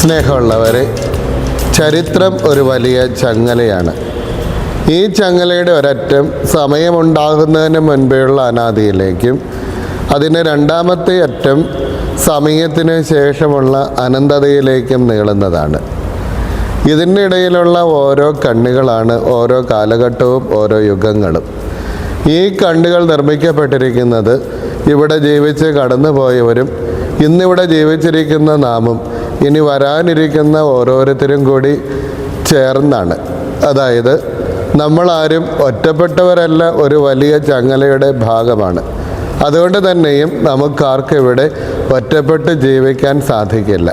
സ്നേഹമുള്ളവരെ ചരിത്രം ഒരു വലിയ ചങ്ങലയാണ്. ഈ ചങ്ങലയുടെ ഒരറ്റം സമയമുണ്ടാകുന്നതിന് മുൻപേയുള്ള അനാദിയിലേക്കും അതിന് രണ്ടാമത്തെ അറ്റം സമയത്തിന് ശേഷമുള്ള അനന്തതയിലേക്കും നീളുന്നതാണ്. ഇതിന്റെ ഇടയിലുള്ള ഓരോ കണ്ണുകളാണ് ഓരോ കാലഘട്ടവും ഓരോ യുഗങ്ങളും. ഈ കണ്ണുകൾ നിർമ്മിക്കപ്പെട്ടിരിക്കുന്നത് ഇവിടെ ജീവിച്ച് കടന്നുപോയവരും ഇന്നിവിടെ ജീവിച്ചിരിക്കുന്ന നാമും ഇനി വരാനിരിക്കുന്ന ഓരോരുത്തരും കൂടി ചേർന്നാണ്. അതായത് നമ്മളാരും ഒറ്റപ്പെട്ടവരല്ല ഒരു വലിയ ചങ്ങലയുടെ ഭാഗമാണ്. അതുകൊണ്ട് തന്നെയും നമുക്കാർക്കും ഇവിടെ ഒറ്റപ്പെട്ട് ജീവിക്കാൻ സാധിക്കില്ല.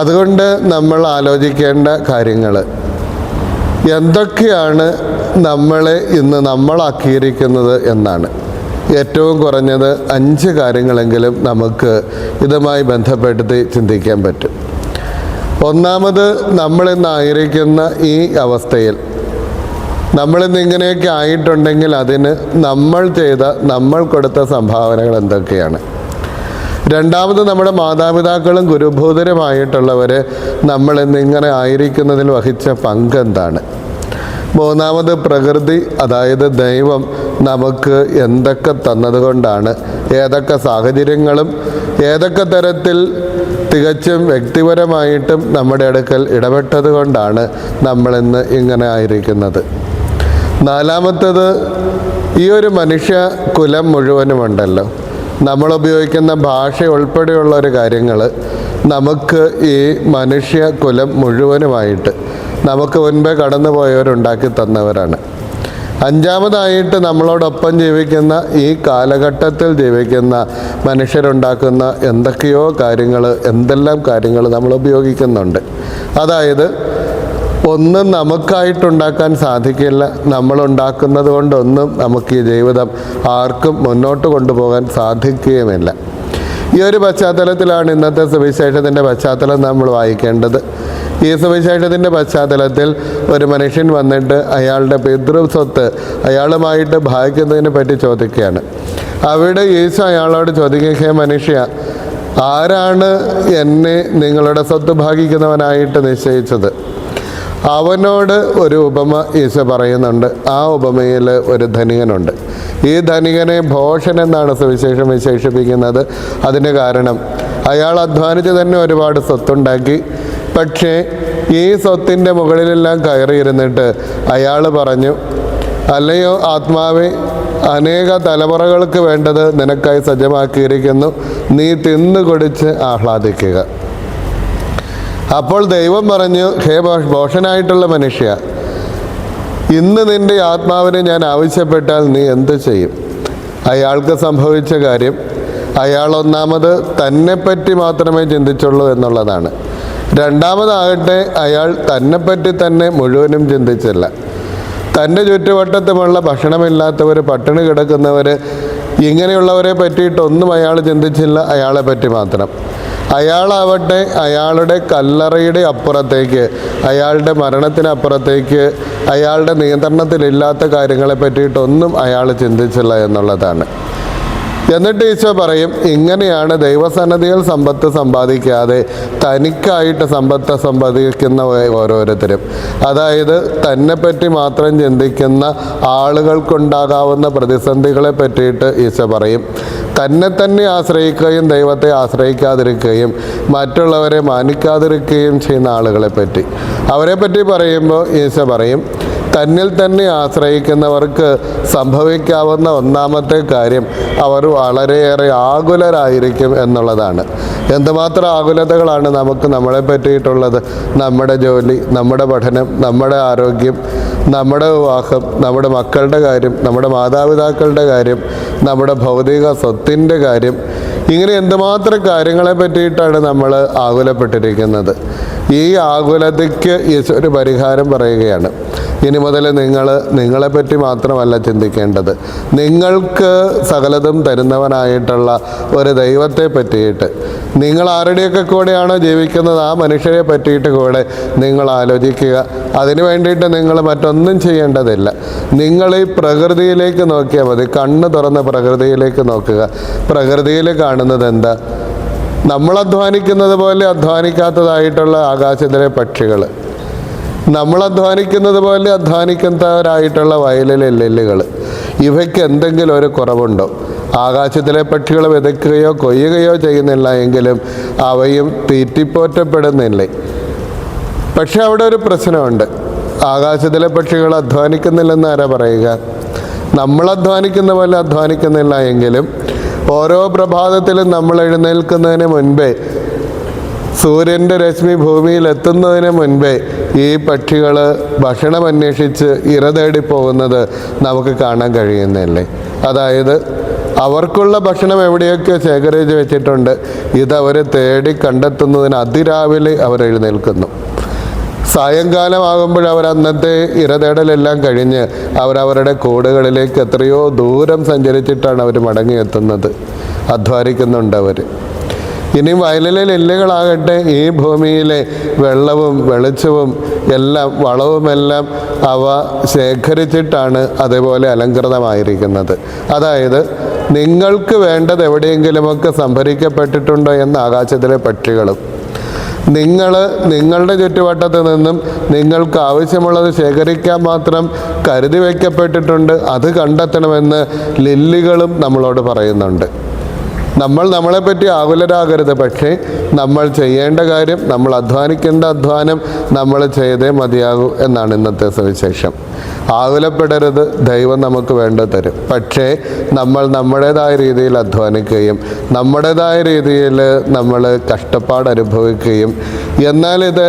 അതുകൊണ്ട് നമ്മൾ ആലോചിക്കേണ്ട കാര്യങ്ങൾ എന്തൊക്കെയാണ് നമ്മളെ ഇന്ന് നമ്മളാക്കിയിരിക്കുന്നത് എന്നാണ്. ഏറ്റവും കുറഞ്ഞത് അഞ്ച് കാര്യങ്ങളെങ്കിലും നമുക്ക് ഇതുമായി ബന്ധപ്പെടുത്തി ചിന്തിക്കാൻ പറ്റും. ഒന്നാമത് നമ്മളിന്നായിരിക്കുന്ന ഈ അവസ്ഥയിൽ നമ്മളിന്ന് ഇങ്ങനെയൊക്കെ ആയിട്ടുണ്ടെങ്കിൽ അതിന് നമ്മൾ ചെയ്ത നമ്മൾ കൊടുത്ത സംഭാവനകൾ എന്തൊക്കെയാണ്? രണ്ടാമത് നമ്മുടെ മാതാപിതാക്കളും ഗുരുഭൂതരുമായിട്ടുള്ളവർ നമ്മളിന്ന് ഇങ്ങനെ ആയിരിക്കുന്നതിൽ വഹിച്ച പങ്ക് എന്താണ് മൂന്നാമത് പ്രകൃതി അതായത് ദൈവം നമുക്ക് എന്തൊക്കെ തന്നതുകൊണ്ടാണ്. ഏതൊക്കെ സാഹചര്യങ്ങളും ഏതൊക്കെ തരത്തിൽ തികച്ചും വ്യക്തിപരമായിട്ടും നമ്മുടെ അടുക്കൽ ഇടപെട്ടത് കൊണ്ടാണ് നമ്മളിന്ന് ഇങ്ങനെ ആയിരിക്കുന്നത്. നാലാമത്തത് ഈ ഒരു മനുഷ്യ കുലം മുഴുവനുമുണ്ടല്ലോ. നമ്മൾ ഉപയോഗിക്കുന്ന ഭാഷ ഉൾപ്പെടെയുള്ള ഒരു കാര്യങ്ങൾ നമുക്ക് ഈ മനുഷ്യ കുലം മുഴുവനുമായിട്ട് നമുക്ക് മുൻപേ കടന്നുപോയവരുണ്ടാക്കി തന്നവരാണ്. അഞ്ചാമതായിട്ട് നമ്മളോടൊപ്പം ജീവിക്കുന്ന ഈ കാലഘട്ടത്തിൽ ജീവിക്കുന്ന മനുഷ്യരുണ്ടാക്കുന്ന എന്തൊക്കെയോ കാര്യങ്ങൾ എന്തെല്ലാം കാര്യങ്ങൾ നമ്മൾ ഉപയോഗിക്കുന്നുണ്ട്. അതായത് ഒന്നും നമുക്കായിട്ടുണ്ടാക്കാൻ സാധിക്കില്ല. നമ്മളുണ്ടാക്കുന്നത് കൊണ്ടൊന്നും നമുക്ക് ഈ ജീവിതം ആർക്കും മുന്നോട്ട് കൊണ്ടുപോകാൻ സാധിക്കുകയുമില്ല. ഈ ഒരു പശ്ചാത്തലത്തിലാണ് ഇന്നത്തെ സുവിശേഷത്തിന്റെ പശ്ചാത്തലം നമ്മൾ വായിക്കേണ്ടത്. ഈ സുവിശേഷത്തിന്റെ പശ്ചാത്തലത്തിൽ ഒരു മനുഷ്യൻ വന്നിട്ട് അയാളുടെ പിതൃ സ്വത്ത് അയാളുമായിട്ട് ഭാഗിക്കുന്നതിനെ പറ്റി ചോദിക്കുകയാണ്. അവിടെ യേശു അയാളോട് ചോദിക്കുക മനുഷ്യ ആരാണ് എന്നെ നിങ്ങളുടെ സ്വത്ത് ഭാഗിക്കുന്നവനായിട്ട് നിശ്ചയിച്ചത്? അവനോട് ഒരു ഉപമ ഈശോ പറയുന്നുണ്ട്. ആ ഉപമയിൽ ഒരു ധനികനുണ്ട്. ഈ ധനികനെ ഭോഷൻ എന്നാണ് സുവിശേഷം വിശേഷിപ്പിക്കുന്നത്. അതിന് കാരണം അയാൾ അധ്വാനിച്ച് തന്നെ ഒരുപാട് സ്വത്തുണ്ടാക്കി. പക്ഷേ ഈ സ്വത്തിന്റെ മുകളിലെല്ലാം കയറിയിരുന്നിട്ട് അയാൾ പറഞ്ഞു അല്ലയോ ആത്മാവെ അനേക തലമുറകൾക്ക് വേണ്ടത് നിനക്കായി സജ്ജമാക്കിയിരിക്കുന്നു. നീ തിന്നുകൊടിച്ച് ആഹ്ലാദിക്കുക. അപ്പോൾ ദൈവം പറഞ്ഞു ഹേ ഭോഷനായിട്ടുള്ള മനുഷ്യ ഇന്ന് നിന്റെ ആത്മാവിനെ ഞാൻ ആവശ്യപ്പെട്ടാൽ നീ എന്ത് ചെയ്യും? അയാൾക്ക് സംഭവിച്ച കാര്യം അയാൾ ഒന്നാമത് തന്നെപ്പറ്റി മാത്രമേ ചിന്തിച്ചുള്ളൂ എന്നുള്ളതാണ്. രണ്ടാമതാകട്ടെ അയാൾ തന്നെപ്പറ്റി തന്നെ മുഴുവനും ചിന്തിച്ചില്ല. തന്റെ ചുറ്റുവട്ടത്തുമുള്ള ഭക്ഷണമില്ലാത്തവർ പട്ടിണി കിടക്കുന്നവർ ഇങ്ങനെയുള്ളവരെ പറ്റിയിട്ടൊന്നും അയാൾ ചിന്തിച്ചില്ല അയാളെ പറ്റി മാത്രം. അയാളാവട്ടെ അയാളുടെ കല്ലറയുടെ അപ്പുറത്തേക്ക് അയാളുടെ മരണത്തിനപ്പുറത്തേക്ക് അയാളുടെ നിയന്ത്രണത്തിലില്ലാത്ത കാര്യങ്ങളെ പറ്റിയിട്ടൊന്നും അയാൾ ചിന്തിച്ചില്ല എന്നുള്ളതാണ്. എന്നിട്ട് ഈശോ പറയും ഇങ്ങനെയാണ് ദൈവസന്നദ്ധിയിൽ സമ്പത്ത് സമ്പാദിക്കാതെ തനിക്കായിട്ട് സമ്പത്ത് സമ്പാദിക്കുന്ന ഓരോരുത്തരും. അതായത് തന്നെപ്പറ്റി മാത്രം ചിന്തിക്കുന്ന ആളുകൾക്കുണ്ടാകാവുന്ന പ്രതിസന്ധികളെ പറ്റിയിട്ട് ഈശോ പറയും. തന്നെ തന്നെ ആശ്രയിക്കുകയും ദൈവത്തെ ആശ്രയിക്കാതിരിക്കുകയും മറ്റുള്ളവരെ മാനിക്കാതിരിക്കുകയും ചെയ്യുന്ന ആളുകളെ പറ്റി. അവരെ പറ്റി പറയുമ്പോൾ ഈശോ പറയും തന്നിൽ തന്നെ ആശ്രയിക്കുന്നവർക്ക് സംഭവിക്കാവുന്ന ഒന്നാമത്തെ കാര്യം അവർ വളരെയേറെ ആകുലരായിരിക്കും എന്നുള്ളതാണ്. എന്തുമാത്രം ആകുലതകളാണ് നമുക്ക് നമ്മളെ പറ്റിയിട്ടുള്ളത്? നമ്മുടെ ജോലി നമ്മുടെ പഠനം നമ്മുടെ ആരോഗ്യം നമ്മുടെ വിവാഹം നമ്മുടെ മക്കളുടെ കാര്യം നമ്മുടെ മാതാപിതാക്കളുടെ കാര്യം നമ്മുടെ ഭൗതിക സ്വത്തിന്റെ കാര്യം. ഇങ്ങനെ എന്തുമാത്രം കാര്യങ്ങളെ പറ്റിയിട്ടാണ് നമ്മൾ ആകുലപ്പെട്ടിരിക്കുന്നത്? ഈ ആകുലതയ്ക്ക് ഒരു പരിഹാരം പറയുകയാണ്. ഇനി മുതൽ നിങ്ങൾ നിങ്ങളെപ്പറ്റി മാത്രമല്ല ചിന്തിക്കേണ്ടത്. നിങ്ങൾക്ക് സകലതും തരുന്നവനായിട്ടുള്ള ഒരു ദൈവത്തെ പറ്റിയിട്ട് നിങ്ങൾ ആരുടെയൊക്കെ കൂടെയാണോ ജീവിക്കുന്നത് ആ മനുഷ്യരെ പറ്റിയിട്ട് കൂടെ നിങ്ങൾ ആലോചിക്കുക. അതിന് വേണ്ടിയിട്ട് നിങ്ങൾ മറ്റൊന്നും ചെയ്യേണ്ടതില്ല. നിങ്ങൾ ഈ പ്രകൃതിയിലേക്ക് നോക്കിയാൽ മതി. കണ്ണ് തുറന്ന പ്രകൃതിയിലേക്ക് നോക്കുക. പ്രകൃതിയിൽ കാണുന്നത് എന്താ? നമ്മൾ അധ്വാനിക്കുന്നത് പോലെ അധ്വാനിക്കാത്തതായിട്ടുള്ള ആകാശത്തിലെ പക്ഷികൾ. നമ്മൾ അധ്വാനിക്കുന്നത് പോലെ അധ്വാനിക്കുന്നവരായിട്ടുള്ള വയലിലെ ലെല്ലുകൾ ഇവയ്ക്ക് എന്തെങ്കിലും ഒരു കുറവുണ്ടോ? ആകാശത്തിലെ പക്ഷികൾ വിതയ്ക്കുകയോ കൊയ്യുകയോ ചെയ്യുന്നില്ല എങ്കിലും അവയും തീറ്റിപ്പോറ്റപ്പെടുന്നില്ലേ? പക്ഷെ അവിടെ ഒരു പ്രശ്നമുണ്ട്. ആകാശത്തിലെ പക്ഷികൾ അധ്വാനിക്കുന്നില്ലെന്ന് ആരാ പറയുക? നമ്മൾ അധ്വാനിക്കുന്ന പോലെ അധ്വാനിക്കുന്നില്ല എങ്കിലും ഓരോ പ്രഭാതത്തിലും നമ്മൾ എഴുന്നേൽക്കുന്നതിന് മുൻപേ സൂര്യന്റെ രശ്മി ഭൂമിയിൽ എത്തുന്നതിന് മുൻപേ ഈ പക്ഷികൾ ഭക്ഷണം അന്വേഷിച്ച് ഇര തേടി പോകുന്നത് നമുക്ക് കാണാൻ കഴിയുന്നില്ലേ? അതായത് അവർക്കുള്ള ഭക്ഷണം എവിടെയൊക്കെ ശേഖരിച്ച് വെച്ചിട്ടുണ്ട് ഇതവരെ തേടി കണ്ടെത്തുന്നതിന് അതിരാവിലെ അവർ എഴുന്നേൽക്കുന്നു. സായങ്കാലമാകുമ്പോൾ അവർ അന്നത്തെ ഇരതേടലെല്ലാം കഴിഞ്ഞ് അവരവരുടെ കൂടുകളിലേക്ക് എത്രയോ ദൂരം സഞ്ചരിച്ചിട്ടാണ് അവർ മടങ്ങിയെത്തുന്നത്. അധ്വാനിക്കുന്നുണ്ട് അവർ. ഇനി വയലിലെ നെല്ലുകളാകട്ടെ ഈ ഭൂമിയിലെ വെള്ളവും വെളിച്ചവും എല്ലാം വളവുമെല്ലാം അവ ശേഖരിച്ചിട്ടാണ് അതേപോലെ അലങ്കൃതമായിരിക്കുന്നത്. അതായത് നിങ്ങൾക്ക് വേണ്ടത് എവിടെയെങ്കിലുമൊക്കെ സംഭരിക്കപ്പെട്ടിട്ടുണ്ടോ എന്ന ആകാശത്തിലെ പക്ഷികളും. നിങ്ങൾ നിങ്ങളുടെ ചുറ്റുവട്ടത്ത് നിന്നും നിങ്ങൾക്ക് ആവശ്യമുള്ളത് ശേഖരിക്കാൻ മാത്രം കരുതി വയ്ക്കപ്പെട്ടിട്ടുണ്ട് അത് കണ്ടെത്തണമെന്ന് ലില്ലികളും നമ്മളോട് പറയുന്നുണ്ട്. നമ്മൾ നമ്മളെ പറ്റി ആകുലരാകരുത് പക്ഷേ നമ്മൾ ചെയ്യേണ്ട കാര്യം നമ്മൾ അധ്വാനിക്കേണ്ട അധ്വാനം നമ്മൾ ചെയ്തേ മതിയാകൂ എന്നാണ് ഇന്നത്തെ സവിശേഷം. ആകുലപ്പെടരുത് ദൈവം നമുക്ക് വേണ്ട തരും. പക്ഷേ നമ്മൾ നമ്മുടേതായ രീതിയിൽ അധ്വാനിക്കുകയും നമ്മുടേതായ രീതിയിൽ നമ്മൾ കഷ്ടപ്പാട് അനുഭവിക്കുകയും എന്നാൽ ഇത്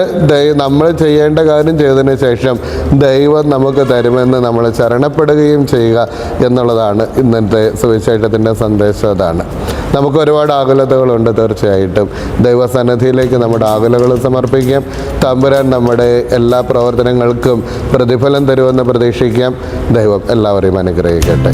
നമ്മൾ ചെയ്യേണ്ട കാര്യം ചെയ്തതിന് ശേഷം ദൈവം നമുക്ക് തരുമെന്ന് നമ്മൾ ശരണപ്പെടുകയും ചെയ്യുക എന്നുള്ളതാണ് ഇന്നത്തെ സുവിശേഷത്തിന്റെ സന്ദേശം. അതാണ്. നമുക്ക് ഒരുപാട് ആകുലതകളുണ്ട് തീർച്ചയായിട്ടും. ദൈവസന്നിധിയിലേക്ക് നമ്മുടെ ആകുലകൾ സമർപ്പിക്കാം. തമ്പുരാൻ നമ്മുടെ എല്ലാ പ്രവർത്തനങ്ങൾക്കും പ്രതിഫലം തരുമെന്ന് പ്രതീക്ഷിക്കാം. ദൈവം എല്ലാവരെയും അനുഗ്രഹിക്കട്ടെ.